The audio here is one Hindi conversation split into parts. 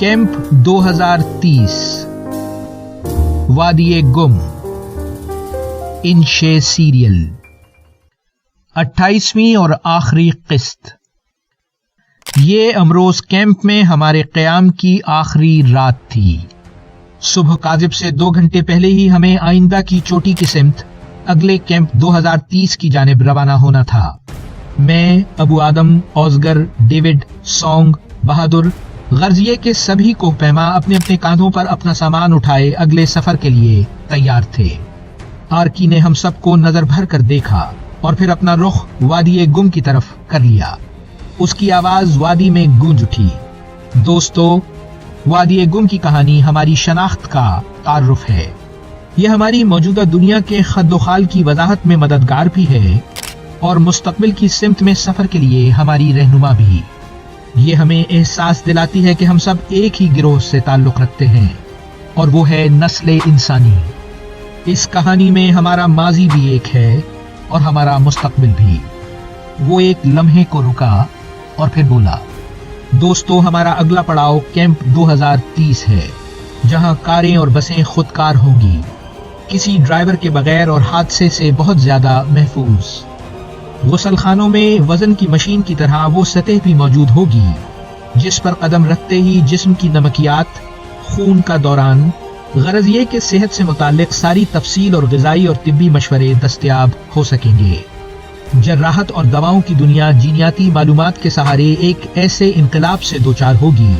कैंप 2030 वादी गुम। इनशे सीरियल। 28वीं और आखिरी किस्त। ये अमरोज कैंप में हमारे क्याम की आखिरी रात थी। सुबह काजिब से दो घंटे पहले ही हमें आइंदा की चोटी की सिमत, अगले कैंप 2030 की जानब रवाना होना था। मैं, अबू आदम औजगर डेविड सॉन्ग बहादुर गर्जिए के सभी को पैमा अपने अपने कांधों पर अपना सामान उठाए अगले सफ़र के लिए तैयार थे। आरकी ने हम सबको नज़र भर कर देखा और फिर अपना रुख वादी गुम की तरफ़ कर लिया। उसकी आवाज़ वादी में गूंज उठी। दोस्तों, वादी गुम की कहानी हमारी शनाख्त का तारुफ है। यह हमारी मौजूदा दुनिया के खदोखाल की वजाहत में मददगार भी है और मुस्तबिल की सिमत में सफ़र के लिए हमारी रहनुमा भी। ये हमें एहसास दिलाती है कि हम सब एक ही गिरोह से ताल्लुक रखते हैं, और वो है नस्ल इंसानी। इस कहानी में हमारा माजी भी एक है, और हमारा मुस्तकबिल भी। वो एक लम्हे को रुका, और फिर बोला, दोस्तों, हमारा अगला पड़ाव कैंप 2030 है, जहाँ कारें और बसें खुदकार होंगी। किसी ड्राइवर के बगैर और हादसे से बहुत ज़्यादा महफूज। गुसल खानों में वज़न की मशीन की तरह वो सतह भी मौजूद होगी, जिस पर कदम रखते ही जिस्म की नमकियात, खून का दौरान गरज ये कि सेहत से मुतालिक सारी तफसील और गजाई और तिब्बी मशवरे दस्तियाब हो सकेंगे। जर्राहत और दवाओं की दुनिया जीनियाती मालूम के सहारे एक ऐसे इनकलाब से दो चार होगी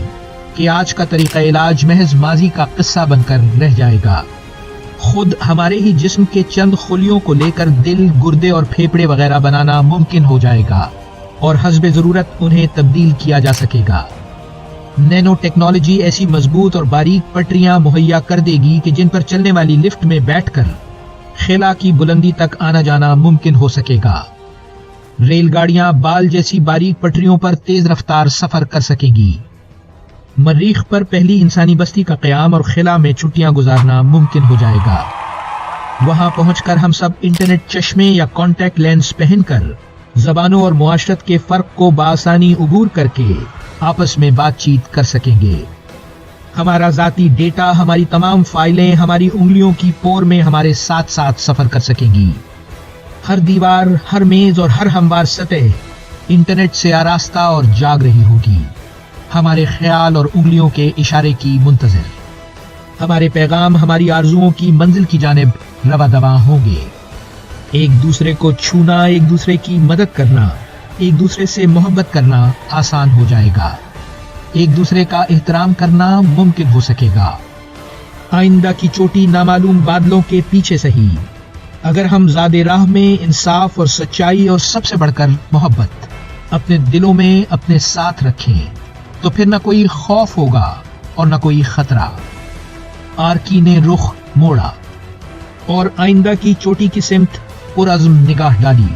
कि आज का तरीका इलाज महज माजी का किस्सा बनकर रह जाएगा। खुद हमारे ही जिस्म के चंद खुलियों को लेकर दिल, गुर्दे और फेफड़े वगैरह बनाना मुमकिन हो जाएगा और हसब ज़रूरत उन्हें तब्दील किया जा सकेगा। नैनो टेक्नोलॉजी ऐसी मज़बूत और बारीक पटरियाँ मुहैया कर देगी कि जिन पर चलने वाली लिफ्ट में बैठकर खेला की बुलंदी तक आना जाना मुमकिन हो सकेगा। रेलगाड़ियाँ बाल जैसी बारीक पटरियों पर तेज रफ्तार सफ़र कर सकेंगी। मरीख पर पहली इंसानी बस्ती का क्याम और खिला में छुट्टियाँ गुजारना मुमकिन हो जाएगा। वहाँ पहुंचकर हम सब इंटरनेट चश्मे या कॉन्टैक्ट लेंस पहनकर, जबानों और मुआशरत के फ़र्क को बासानी उबूर करके आपस में बातचीत कर सकेंगे। हमारा जाती डेटा, हमारी तमाम फाइलें, हमारी उंगलियों की पोर में हमारे साथ साथ सफ़र कर सकेंगी। हर दीवार, हर मेज और हर हमवार सतह इंटरनेट से आरास्ता और जाग रही होगी। हमारे ख्याल और उंगलियों के इशारे की मुंतजर। हमारे पैगाम, हमारी आरजुओं की मंजिल की जानब रवा दवा होंगे। एक दूसरे को छूना, एक दूसरे की मदद करना, एक दूसरे से मोहब्बत करना आसान हो जाएगा। एक दूसरे का एहतराम करना मुमकिन हो सकेगा। आइंदा की चोटी नामालूम बादलों के पीछे सही। अगर हम ज़्यादा राह में इंसाफ और सच्चाई और सबसे बढ़कर मोहब्बत अपने दिलों में अपने साथ रखें। तो फिर न कोई खौफ होगा और न कोई खतरा। आरकी ने रुख मोड़ा और आइंदा की चोटी की सिमत पुरज़म निगाह डाली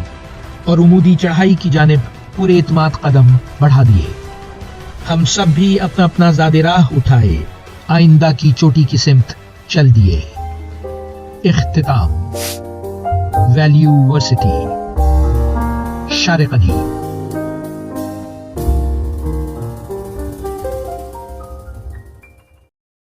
और उमूदी चढ़ाई की जानब पूरे इतमाद कदम बढ़ा दिए। हम सब भी अपना अपना ज़्यादा राह उठाए, आइंदा की चोटी की सिमत चल दिए। इख्तिताम। वैल्यूवर्सिटी शार कदीम।